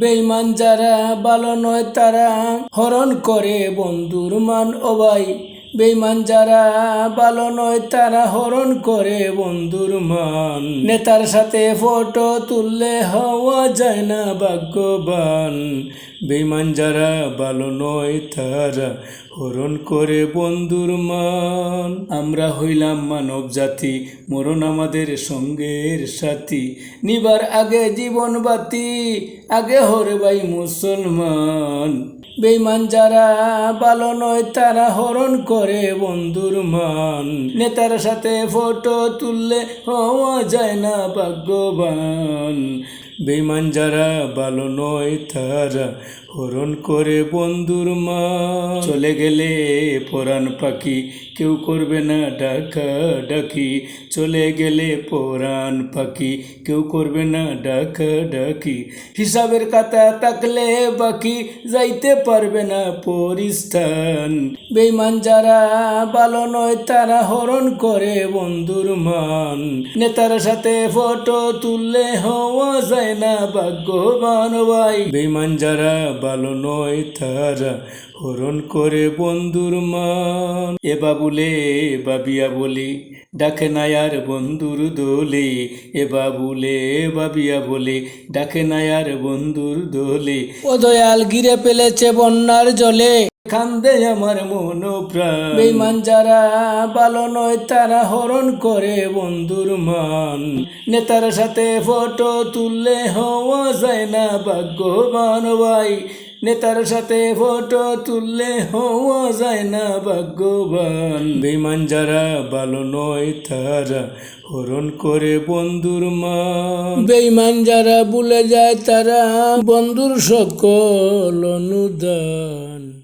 বেইমান যারা ভালো নয় তারা হরণ করে বন্ধুর মান ও ভাই বেইমান যারা ভালো নয়, তারা হরণ করে বন্ধুর মান। নেতার সাথে ফটো তুললে হওয়া যায় না ভাগ্যবান। বেইমান যারা ভালো নয়, তারা হরণ করে বন্ধুর মান। আমরা হইলাম মানব জাতি, মরণ আমাদের সঙ্গের সাথী। নিবার আগে জীবন বাতি, আগে হরে ভাই মুসলমান। বেইমান যারা ভালো নয়, তারা হরণ করে বন্ধুর মান। নেতার সাথে ফটো তুললে হওয়া যায় না ভাগ্যবান। বেইমান যারা ভালো নয় তারা হরণ করে বন্ধুর মা চলে গেলে পরাণ পাখি কেউ করবে না ডাকা ডাকি। চলে গেলে পরাণ পাখি কেউ করবে না ডাকা ডাকি। হিসাবের কাতা থাকলে বাকি যাইতে পারবে না পরিস্থান। বেইমান যারা ভালো নয় তারা হরণ করে বন্ধুর মান। নেতার সাথে ফটো তুললে হওয়া যায় না ভাগ্যবান ভাই। বেইমান যারা ভালো নয়, তারা হরণ করে বন্ধুর মান। এ বাবুলে বাবিয়া বলি ডাকে না আর বন্ধুর দোলে। এ বাবুলে বাবিয়া বলে ডাকে না আর বন্ধুর দোলে। ও দয়াল গিরে ফেলেছে বন্যার জলে। কান্দে আমার মন প্রাণ। বেইমান যারা ভালো নয় তারা হরণ করে বন্ধুর মান। নেতার সাথে ফটো তুললে হওয়া যায় না ভাগ্যবান ভাই। নেতার সাথে ফটো তুললে হওয়া যায় না ভাগ্যবান। বেইমান যারা ভালো নয় তারা হরণ করে বন্ধুর মা বেইমান যারা ভুলে যায় তারা বন্ধুর সকল অনুদান।